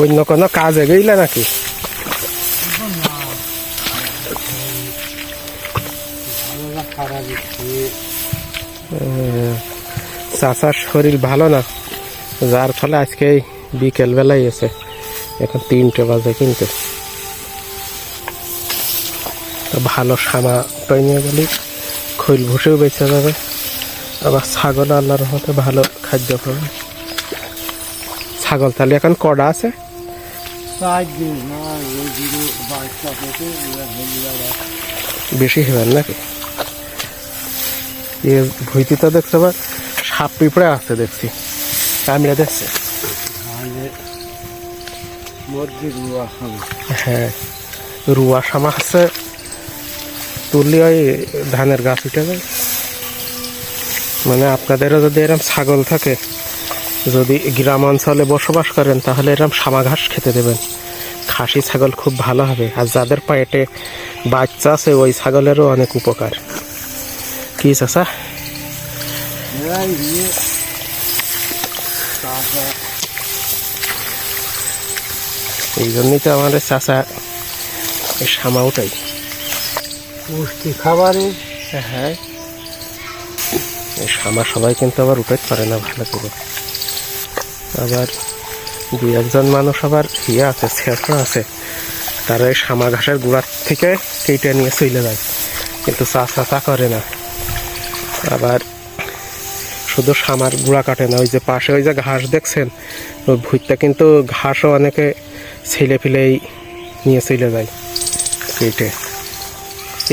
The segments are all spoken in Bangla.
অন্য কোনো কাজে গেলে নাকি? উম, চাচার শরীর ভালো না যার ফলে আজকে এই বিকেল বেলায় এসে এখন তিনটে বাজে কিন্তু। ভালো সামা টয় নিয়ে গেলে খৈল ভুষেও বেঁচে যাবে আবার ছাগল আল্লাহর রহমতে ভালো খাদ্য পাবে। ছাগল তাহলে এখন কটা আছে? বেশি হবেন নাকি? এ ভুইতি তো দেখছ আবার সাপ পিঁপড়ে আছে দেখছি। কামড়ে দেখছে। হ্যাঁ রুয়া সামা আছে। তুললে ওই ধানের গাছ উঠে যায়। মানে আপনাদেরও যদি এরম ছাগল থাকে যদি গ্রাম অঞ্চলে বসবাস করেন তাহলে এরম সামা ঘাস খেতে দেবেন। খাসি ছাগল খুব ভালো হবে আর যাদের পেটে বাচ্চা আছে ওই ছাগলেরও অনেক উপকার। কি চাষা এই জন্যই তো আমাদের চাষা এই সামা উঠাই। পুষ্টি খাবারে। হ্যাঁ এই সামা সবাই কিন্তু আবার উঠাতে পারে না ভালো করে। আবার দুই একজন মানুষ আবার ইয়ে আছে শেষও আছে। তারা এই সামা ঘাসের গুঁড়ার থেকে কেটে নিয়ে চলে যায়। কিন্তু চা চা চা করে না। আবার শুধু সামার গুঁড়া কাটে না ওই যে পাশে ওই যে ঘাস দেখছেন? ওই ভুইটা কিন্তু ঘাসও অনেকে ছেলে ফেলেই নিয়ে চলে যায় কেটে।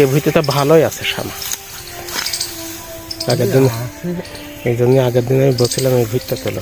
এ ভুইতে তো ভালোই আছে সামা। আগের দিন এই জন্য আগের দিন আমি বলছিলাম এই ভুইটা তোলো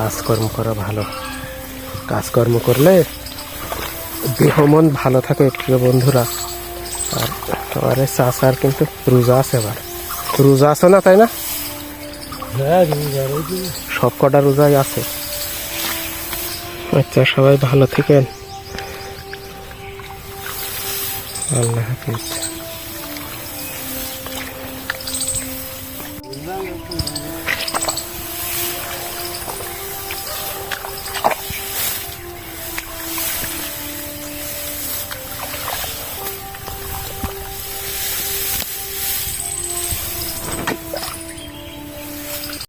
কাজকর্ম করা ভালো। কাজকর্ম করলে দেহ মন ভালো থাকে প্রিয় বন্ধুরা। আর এই চাষার কিন্তু রোজা আছে আবার রোজা আছে না তাই না? হ্যাঁ সব কটা রোজাই আছে। আচ্ছা সবাই ভালো থাকেন। আল্লাহ হাফিজ।